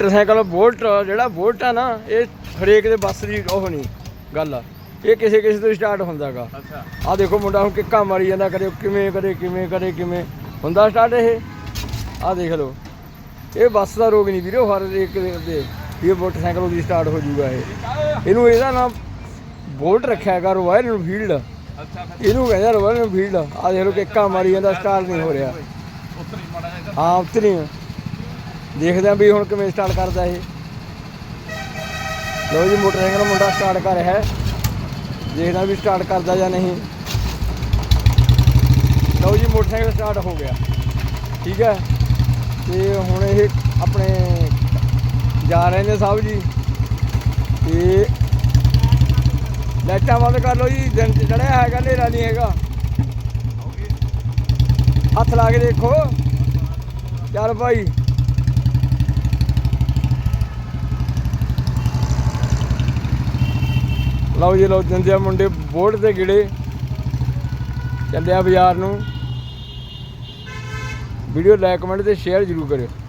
Motorcycle bolt ਜਿਹੜਾ bolt ਆ ਨਾ ਇਹ ਹਰੇਕ ਦੇ ਬੱਸ ਦੀ ਉਹ ਨਹੀਂ ਗੱਲ ਆ। ਇਹ ਕਿਸੇ ਕਿਸੇ ਤੋਂ ਸਟਾਰਟ ਹੁੰਦਾਗਾ। ਅੱਛਾ। ਆ ਦੇਖੋ ਮੁੰਡਾ ਹੁਣ ਕਿੱਕਾ ਮਾਰੀ ਜਾਂਦਾ ਕਦੇ ਕਿਵੇਂ ਕਦੇ ਕਿਵੇਂ ਕਦੇ ਕਿਵੇਂ। ਹੁੰਦਾ ਸਟਾਰਟ ਇਹ? ਆ ਦੇਖ ਲਓ। ਇਹ ਬੱਸ ਦਾ ਰੋਗ ਨਹੀਂ ਵੀਰੇ ਹਰ ਇੱਕ ਦੇ ਇਹ ਮੋਟਰਸਾਈਕਲ ਉਹਦੀ ਸਟਾਰਟ ਹੋ ਜਾਊਗਾ ਇਹ। ਇਹਨੂੰ ਇਹਦਾ ਨਾਮ ਬੋਲਟ ਰੱਖਿਆ ਹੈਗਾ ਰੋਇਲ ਐਨਫੀਲਡ ਅੱਛਾ ਇਹਨੂੰ ਕਹਿੰਦਾ ਰੋਇਲ ਐਨਫੀਲਡ ਆ ਦੇਖ ਲਓ ਕਿੱਕਾ ਮਾਰੀ ਜਾਂਦਾ ਸਟਾਰਟ ਨਹੀਂ ਹੋ ਰਿਹਾ। ਹਾਂ ਉਤਰੀ। ਦੇਖਦੇ ਆਂ ਵੀ ਹੁਣ ਕਿਵੇਂ ਸਟਾਰਟ ਕਰਦਾ ਇਹ। ਲਓ ਜੀ, ਮੋਟਰਸਾਈਕਲ ਮੁੰਡਾ ਸਟਾਰਟ ਕਰ ਰਿਹਾ ਹੈ। ਦੇਖਦਾ ਵੀ ਸਟਾਰਟ ਕਰਦਾ ਜਾਂ ਨਹੀਂ। ਲਓ ਜੀ, ਮੋਟਰਸਾਈਕਲ ਸਟਾਰਟ ਹੋ ਗਿਆ। ਠੀਕ ਹੈ। ਤੇ ਹੁਣ ਇਹ ਆਪਣੇ ਜਾ ਰਹੇ ਨੇ ਸਾਹਿਬ ਜੀ। ਤੇ ਲਾਈਟਾਂ ਬੰਦ ਕਰ ਲਓ ਜੀ, ਦਿਨ ਚ ਚੜਿਆ ਹੈਗਾ, ਹਨੇਰਾ ਨਹੀਂ ਹੈਗਾ। ਹੱਥ ਲਾ ਕੇ ਦੇਖੋ। ਚੱਲ ਭਾਈ। ਲਓ ਜੀ, ਲਓ ਦਿੰਦੇ ਆ ਮੁੰਡੇ ਬੋਰਡ ਤੇ ਗਿੜੇ ਚੱਲਿਆ ਬਾਜ਼ਾਰ ਨੂੰ। ਵੀਡੀਓ ਲਾਈਕ ਕਮੈਂਟ ਤੇ ਸ਼ੇਅਰ ਜ਼ਰੂਰ ਕਰਿਓ।